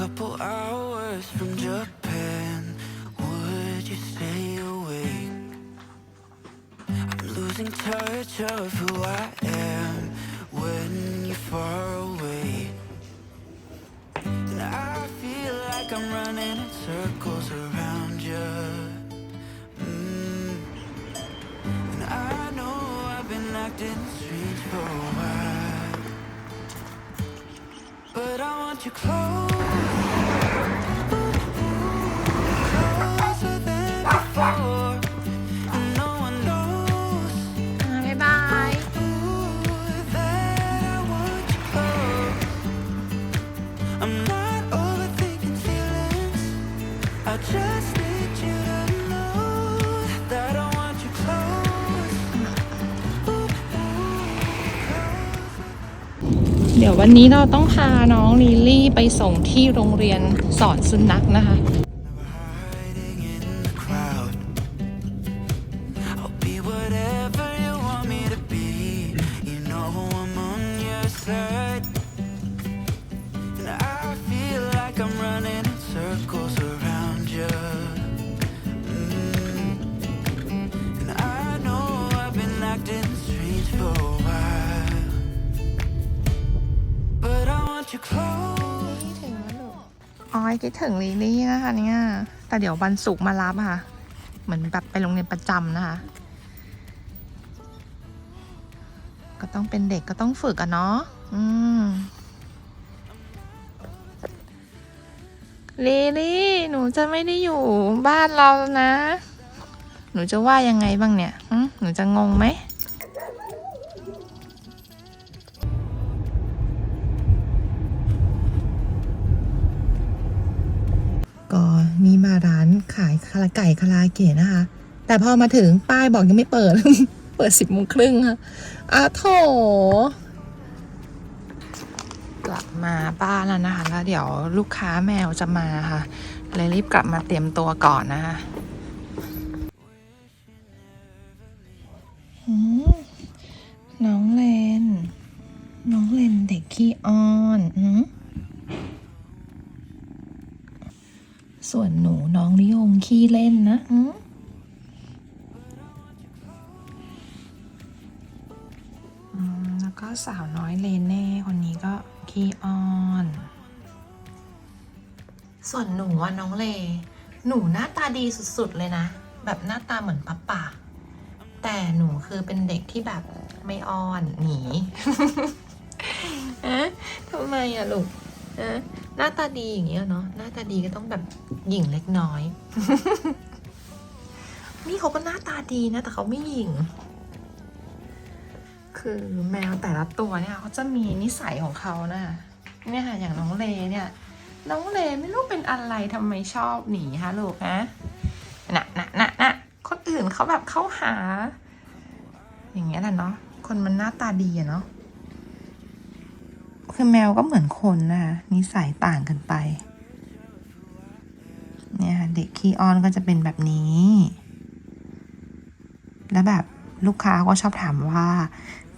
couple hours from Japan. Would you stay awake? I'm losing touch of who I am when you're far away. And I feel like I'm running in circles around you. Mm. And I know I've been acting strange for a while. But I want you close. วันนี้เราต้องพาน้องลิลลี่ไปส่งที่โรงเรียนสอนสุนัขนะคะ ออยคิดถึงลิลี่นะคะเนี่ยแต่เดี๋ยววันศุกร์มารับค่ะ เหมือนแบบไปโรงเรียนประจำนะคะ ก็ต้องเป็นเด็กก็ต้องฝึกอะเนาะอืมลิลี่หนูจะไม่ได้อยู่บ้านเราแล้วนะ หนูจะว่ายังไงบ้างเนี่ยหนูจะงงไหม นี่มาร้านขายคาราไก่คาราเกะนะคะ แต่พอมาถึงป้ายบอกยังไม่เปิด เปิดสิบโมงครึ่งค่ะอาโถกลับมาบ้านแล้วนะคะ แล้วเดี๋ยวลูกค้าแมวจะมาค่ะเลยรีบกลับมาเตรียมตัวก่อนนะคะน้องเลน น้องเลนเด็กขี้อ้อนหืม ส่วนหนูน้องนิยมขี้เล่นนะหืมอืมแล้วก็สาวน้อยเลนเน่คนนี้ก็ขี้อ้อน ส่วนหนูว่าน้องเล หนูหน้าตาดีสุดๆเลยนะ แบบหน้าตาเหมือนป๊าป่า แต่หนูคือเป็นเด็กที่แบบไม่อ้อนหนีเอ๊ะทำไมอะลูก เอ๊ะหน้าตาดีอย่างเงี้ยเนาะหน้าตาดีก็ต้องแบบหยิ่งเล็กน้อย นี่เขาก็หน้าตาดีนะ แต่เขาไม่หยิ่ง คือแมวแต่ละตัวเนี่ยเขาจะมีนิสัยของเขานะเนี่ยค่ะอย่างน้องเลเนี่ย น้องเลไม่รู้เป็นอะไรทำไมชอบหนีฮะลูกฮะน่ะน่ะน่ะน่ะคนอื่นเขาแบบเข้าหา อย่างเงี้ยแหละเนาะคนมันหน้าตาดีอะเนาะ คือแมวก็เหมือนคนนะคะนิสัยต่างกันไป เนี่ยค่ะเด็กขี้อ้อนก็จะเป็นแบบนี้ แล้วแบบลูกค้าก็ชอบถามว่า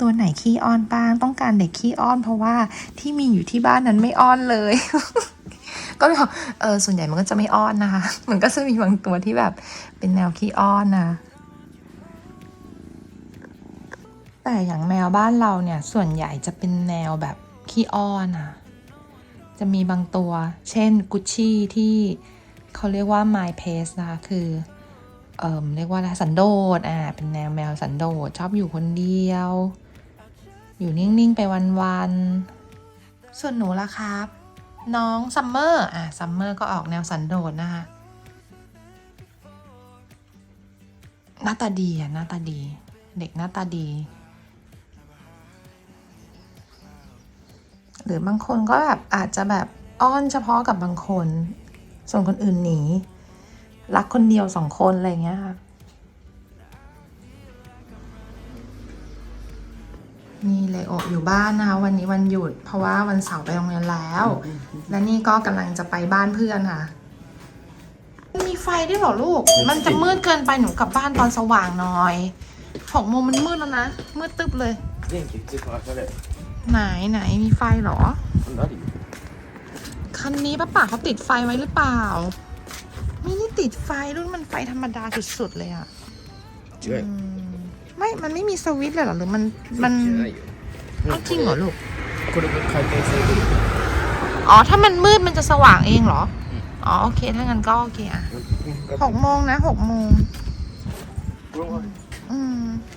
ตัวไหนขี้อ้อนบ้าง ต้องการเด็กขี้อ้อน เพราะว่าที่มีอยู่ที่บ้านนั้นไม่อ้อนเลย ก็เลยบอกเออส่วนใหญ่มันก็จะไม่อ้อนนะคะ มันก็จะมีบางตัวที่แบบเป็นแนวขี้อ้อนนะแต่อย่างแมวบ้านเราเนี่ยส่วนใหญ่จะเป็นแนวแบบ ขี้อ้อนอะจะมีบางตัว เช่นกุชชี่ที่เขาเรียกว่า my pace นะคะคือ เอ่มเรียกว่าอะไรสันโดษอ่าเป็นแนวแมวสันโดษชอบอยู่คนเดียว อยู่นิ่ง ๆ ไปวันๆส่วนหนูล่ะครับ น้องซัมเมอร์อ่าซัมเมอร์ก็ออกแนวสันโดษนะคะหน้าตาดีอะหน้าตาดี เด็กหน้าตาดี หรือบางคนก็แบบอาจจะแบบอ้อนเฉพาะกับบางคน ส่วนคนอื่นหนีรักคนเดียวสองคนอะไรเงี้ยค่ะนี่เลยโอบอยู่บ้านนะคะวันนี้วันหยุด เพราะว่าวันเสาร์ไปโรงเรียนแล้ว และนี่ก็กำลังจะไปบ้านเพื่อนค่ะ มีไฟด้วยเหรอลูก มันจะมืดเกินไปหนูกลับบ้านตอนสว่างหน่อยหกโมงมันมืดแล้วนะ มืดตึ๊บเลย 電気ついてますよね。 ไหนไหนมีไฟเหรอ 何 ข้ คันนี้ป้าป่าเขาติดไฟไว้หรือเปล่า ไม่ได้ติดไฟรุ่นมันไฟธรรมดาสุดๆเลยอะ 違うよ อืมไม่ มันไม่มีสวิตช์เลยเหรอ หรือมัน มัน じゃないよ เอาจริงเหรอลูก これが回転されてる อ๋อ ถ้ามันมืดมันจะสว่างเองเหรอ อ๋อ โอเค ถ้างั้นก็โอเคอะหกโมงนะหกโมง อืม โท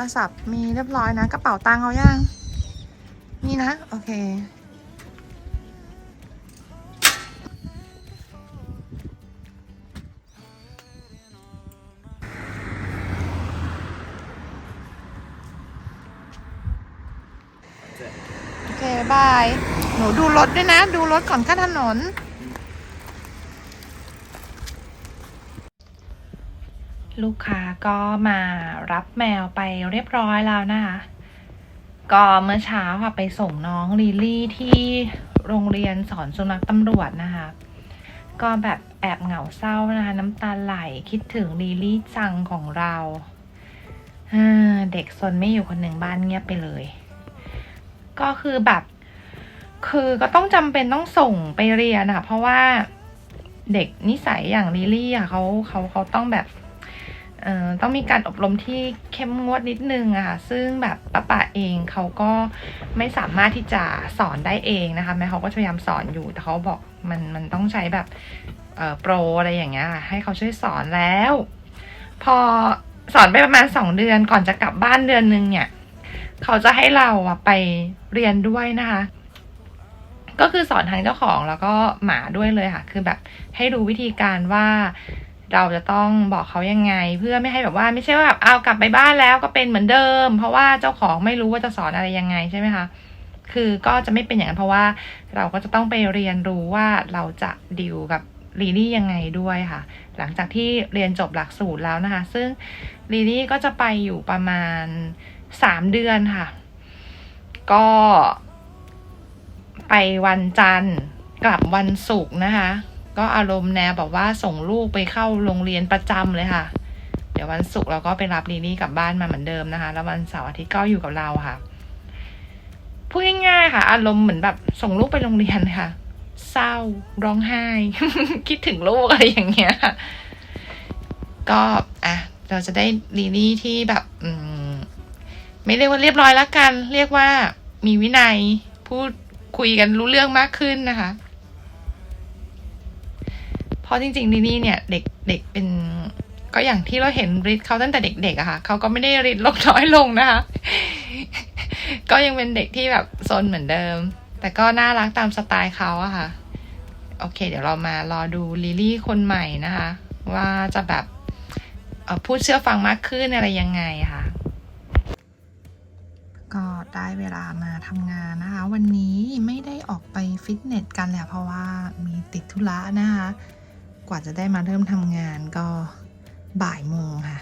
รศัพท์มีเรียบร้อยนะ กระเป๋าตังค์เอายังมีนะ โอเค โอเคบาย หนูดูรถด้วยนะ ดูรถก่อนข้าถนน ลูกค้าก็มารับแมวไปเรียบร้อยแล้วนะคะ ก็เมื่อเช้าค่ะไปส่งน้องลิลี่ที่โรงเรียนสอนสุนัขตำรวจนะคะ ก็แบบแอบเหงาเศร้านะคะน้ำตาไหลคิดถึงลิลี่จังของเราเด็กซนไม่อยู่คนหนึ่งบ้านเงียบไปเลย ก็คือแบบ คือก็ต้องจำเป็นต้องส่งไปเรียนอะเพราะว่าเด็กนิสัยอย่างลิลี่อะเขาเขาเขาต้องแบบ ต้องมีการอบรมที่เข้มงวดนิดนึงอะค่ะ ซึ่งแบบป้าป่าเองเขาก็ไม่สามารถที่จะสอนได้เองนะคะ แม้เขาก็พยายามสอนอยู่ แต่เขาบอกมันมันต้องใช้แบบโปรอะไรอย่างเงี้ยค่ะให้เขาช่วยสอนแล้ว พอสอนไปประมาณสองเดือนก่อนจะกลับบ้านเดือนนึงเนี่ย เขาจะให้เราอะไปเรียนด้วยนะคะ ก็คือสอนทั้งเจ้าของแล้วก็หมาด้วยเลยค่ะ คือแบบให้รู้วิธีการว่า เราจะต้องบอกเขายังไง เพื่อไม่ให้แบบว่าไม่ใช่ว่าแบบเอากลับไปบ้านแล้วก็เป็นเหมือนเดิม เพราะว่าเจ้าของไม่รู้ว่าจะสอนอะไรยังไงใช่ไหมคะคือก็จะไม่เป็นอย่างนั้นเพราะว่าเราก็จะต้องไปเรียนรู้ว่าเราจะดิวกับลีลี่ยังไงด้วยค่ะ หลังจากที่เรียนจบหลักสูตรแล้วนะคะ ซึ่งลีลี่ก็จะไปอยู่ประมาณสามเดือนค่ะ ก็ไปวันจันทร์กลับวันศุกร์นะคะ ก็อารมณ์แนวแบบว่าส่งลูกไปเข้าโรงเรียนประจำเลยค่ะ เดี๋ยววันศุกร์เราก็ไปรับลีลี่กลับบ้านมาเหมือนเดิมนะคะ แล้ววันเสาร์อาทิตย์ก็อยู่กับเราค่ะ พูดง่ายๆค่ะ อารมณ์เหมือนแบบส่งลูกไปโรงเรียนค่ะ เศร้าร้องไห้ คิดถึงลูกอะไรอย่างเงี้ย ก็อะเราจะได้ลีลี่ที่แบบอืมไม่เรียกว่าเรียบร้อยแล้วกัน เรียกว่ามีวินัยพูดคุยกันรู้เรื่องมากขึ้นนะคะ ราะจริงๆลิลี่เนี่ยเด็กเด็กเป็นก็อย่างที่เราเห็นริทเขาตั้งแต่เด็กๆอะค่ะเขาก็ไม่ได้ริทลดน้อยลงนะคะ ก็ยังเป็นเด็กที่แบบซนเหมือนเดิม แต่ก็น่ารักตามสไตล์เขาอะค่ะ โอเค เดี๋ยวเรามารอดูลิลี่คนใหม่นะคะ ว่าจะแบบพูดเชื่อฟังมากขึ้นอะไรยังไงค่ะ ก็ได้เวลามาทำงานนะคะ วันนี้ไม่ได้ออกไปฟิตเนสกันแหละเพราะว่ามีติดธุระนะคะ กว่าจะได้มาเริ่มทำงานก็บ่ายโมงค่ะ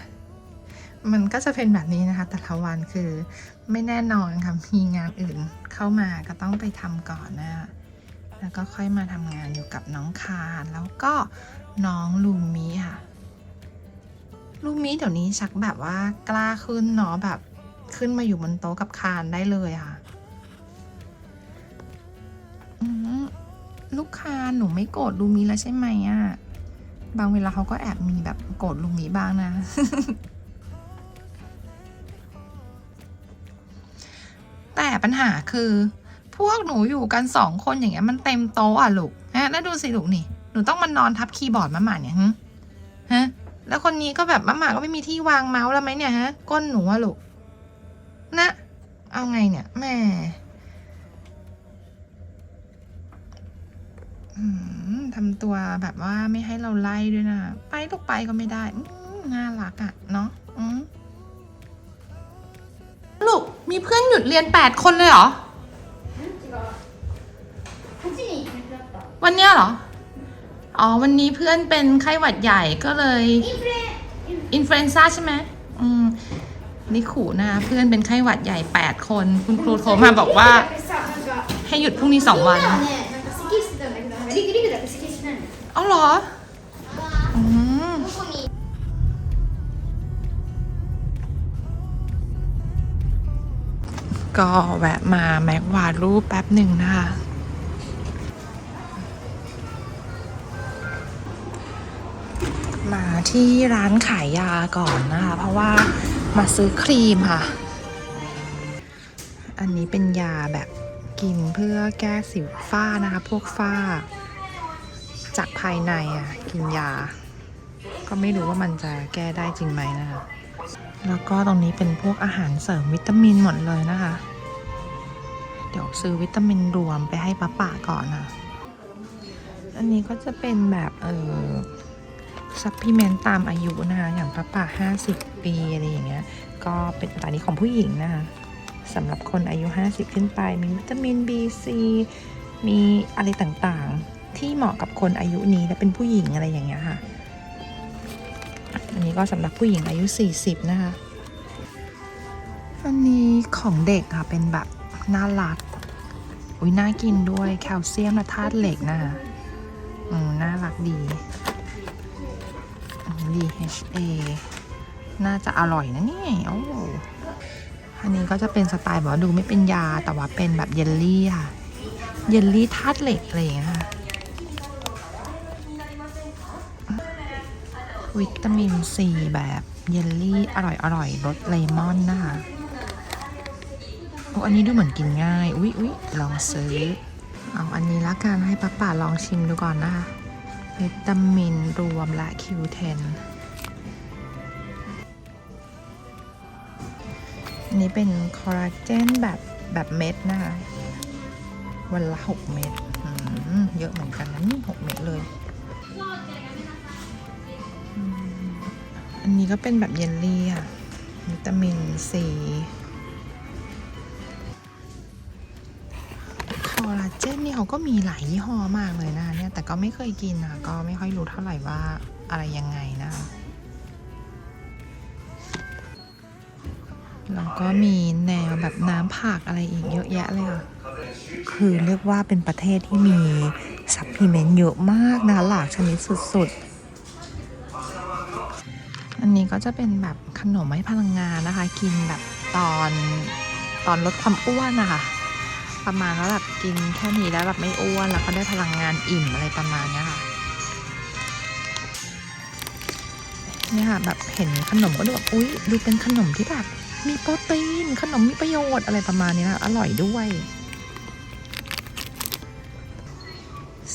มันก็จะเป็นแบบนี้นะคะ แต่ละวันคือไม่แน่นอนค่ะมีงานอื่นเข้ามาก็ต้องไปทำก่อนนะคะแล้วก็ค่อยมาทำงานอยู่กับน้องคารแล้วก็น้องลูมิค่ะ ลูมิเดี๋ยวนี้ชักแบบว่ากล้าขึ้นเนาะแบบขึ้นมาอยู่บนโต๊ะกับคานได้เลยค่ะลูกค้าหนูไม่โกรธลูมีแล้วใช่ไหมอะ บางเวลาเขาก็แอบมีแบบโกรธลุงหมีบ้างนะ แต่ปัญหาคือ พวกหนูอยู่กันสองคนอย่างเงี้ยมันเต็มโต๊ะอะลูกฮะแล้วดูสิลูกนี่ หนูต้องมานอนทับคีย์บอร์ดมาหมาเนี่ยฮะ แล้วคนนี้ก็แบบมาหมาก็ไม่มีที่วางเมาส์แล้วไหมเนี่ยฮะ ก้นหนูอะลูก นะ เอาไงเนี่ยแม่ อืม ทำตัวแบบว่าไม่ให้เราไล่ด้วยนะ ไปลูกไปก็ไม่ได้อืมน่ารักอะ่ะ เนาะอืมลูก มีเพื่อนหยุดเรียนแปดคนเลยเหรอ วันเนี้ยเหรอ อ๋อ วันนี้เพื่อนเป็นไข้หวัดใหญ่ก็เลยอินฟลูเอนซ่าใช่ไหมอืมนี่ขู่นะ เพื่อนเป็นไข้หวัดใหญ่แปดคน คุณครูโทรมาบอกว่า ให้หยุดพรุ่งนี้สองวัน เอาเหรออืมก็แวะมาแม็กวาดรูปแป๊บหนึ่งนะคะ มาที่ร้านขายยาก่อนนะคะ เพราะว่ามาซื้อครีมค่ะ อันนี้เป็นยาแบบกินเพื่อแก้สิวฝ้านะคะ พวกฝ้า จากภายในอะกินยา ก็ไม่รู้ว่ามันจะแก้ได้จริงไหมนะคะ แล้วก็ตรงนี้เป็นพวกอาหารเสริมวิตามินหมดเลยนะคะ เดี๋ยวซื้อวิตามินรวมไปให้ป้าป่าก่อนนะอันนี้ก็จะเป็นแบบเออซัพพลีเมนต์ตามอายุนะคะ อย่างป้าป่าห้าสิบปีอะไรอย่างเงี้ย ก็เป็นอันนี้ของผู้หญิงนะคะสำหรับคนอายุ 50 ขึ้นไป มีวิตามิน B C มีอะไรต่างๆ ที่เหมาะกับคนอายุนี้และเป็นผู้หญิงอะไรอย่างเงี้ยค่ะ อันนี้ก็สำหรับผู้หญิงอายุ 40 นะคะ อันนี้ของเด็กค่ะเป็นแบบน่ารัก อุ้ยน่ากินด้วยแคลเซียมและธาตุเหล็กนะคะอืมน่ารักดี DHA น่าจะอร่อยนะนี่โอ้อันนี้ก็จะเป็นสไตล์แบบว่าดูไม่เป็นยาแต่ว่าเป็นแบบเยลลี่ค่ะ เยลลี่ธาตุเหล็กอะไรอย่างเงี้ยค่ะ วิตามินซีแบบเยลลี่อร่อยอร่อยรสเลมอนนะคะโอ้อันนี้ดูเหมือนกินง่าย อุ๊ยอุ๊ยลองซื้อ เอาอันนี้ละกันให้ป้าป่าลองชิมดูก่อนนะคะ วิตามินรวมและ Q10 อันนี้เป็นคอลลาเจนแบบแบบเม็ดนะคะ วันละ 6 เม็ดเยอะเหมือนกันนะนี่ 6 เม็ดเลย นนี้ก็เป็นแบบเยลลี่ค่ะ วิตามินซีคอลลาเจนนี่เขาก็มีหลายยี่ห้อมากเลยนะเนี่ย แต่ก็ไม่เคยกินนะก็ไม่ค่อยรู้เท่าไหร่ว่าอะไรยังไงนะแล้วก็มีแนวแบบน้ำผักอะไรอีกเยอะแยะเลยค่ะ คือเรียกว่าเป็นประเทศที่มีซัพพลีเมนต์เยอะมากนะคะหลากชนิดสุดๆ อันนี้ก็จะเป็นแบบขนมให้พลังงานนะคะ กินแบบตอนตอนลดความอ้วนนะคะประมาณว่าแบบกินแค่นี้แล้วแบบไม่อ้วนแล้วก็ได้พลังงานอิ่มอะไรประมาณนี้ค่ะเนี่ยค่ะแบบเห็นขนมก็ดูแบบอุ๊ยดูเป็นขนมที่แบบมีโปรตีนขนมมีประโยชน์อะไรประมาณนี้นะอร่อยด้วย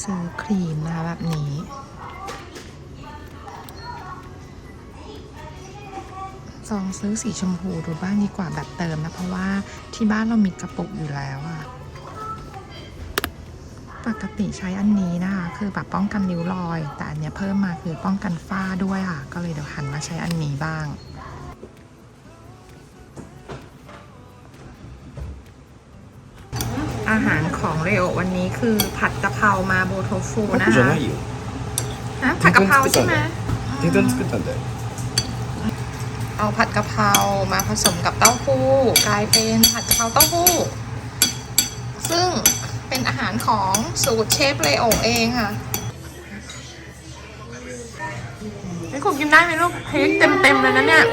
ซื้อครีมนะคะแบบนี้ จองซื้อสีชมพูดูบ้างดีกว่าแบบเติมนะ เพราะว่าที่บ้านเรามีกระปุกอยู่แล้วอะปกติใช้อันนี้นะคะ คือแบบป้องกันริ้วรอย แต่อันนี้เพิ่มมาคือป้องกันฝ้าด้วยอะ ก็เลยเดี๋ยวหันมาใช้อันนี้บ้างอาหารของเรโอวันนี้คือผัดกะเพรามาโบโทฟูนะคะผัดกะเพราใช่ไหม 딩던 스끝난데 เอาผัดกะเพรามาผสมกับเต้าหู้กลายเป็นผัดกะเพราเต้าหู้ ซึ่งเป็นอาหารของสูตรเชฟเลโอเองค่ะนี่คุณกินได้ไหมลูกเฮ้ยเต็มเต็มๆเลยนะเนี่ย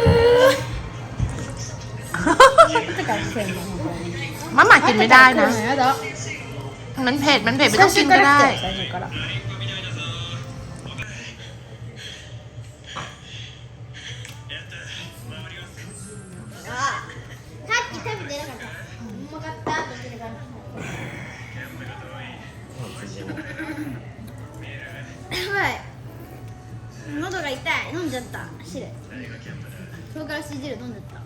มาหมากินไม่ได้นะやだมันเผ็ดมันเผ็ดไม่ต้องกินก็ได้ い飲んじゃった汁唐辛子汁飲んじゃった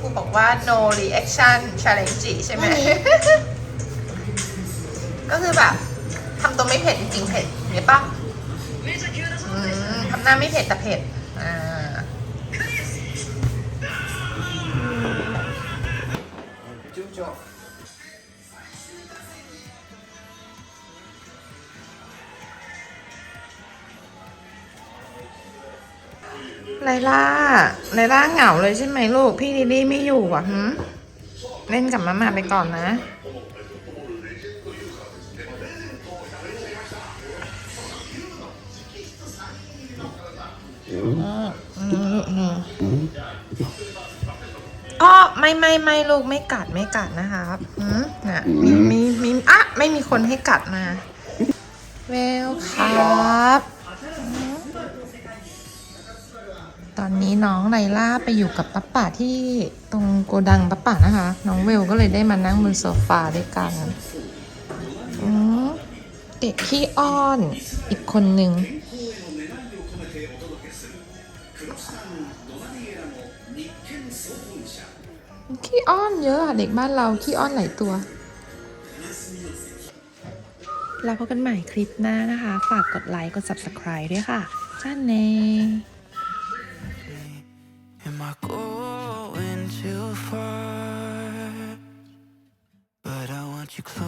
ครูบอกว่า no reaction challenge ใช่ไหม ก็คือแบบทำตัวไม่เผ็ดจริงๆเผ็ดเห็นปะอืมทำหน้าไม่เผ็ดแต่เผ็ด อ่า ไลล่าไลล่าเหงาเลยใช่ไหมลูก พี่ลิลลี่ไม่อยู่อะหืมเล่นกับมาม่าไปก่อนนะอ๋อ ไม่ไม่ไม่ลูกไม่กัดไม่กัดนะครับหืมน่ะมีมีมีอะไม่มีคนให้กัดมา เวลครับหืมตอนนี้น้องไลล่าไปอยู่กับป้าป่าที่ตรงโกดังป้าป่านะคะ น้องเวลก็เลยได้มานั่งบนโซฟาด้วยกันอืมเด็กขี้อ้อนอีกคนหนึ่ง ขี้อ้อนเยอะอะเด็กบ้านเราขี้อ้อนหลายตัวแล้วพบกันใหม่คลิปหน้านะคะ ฝากกดไลค์กด subscribe ด้วยค่ะจ้าเน่ Am I going too far? But I want you close,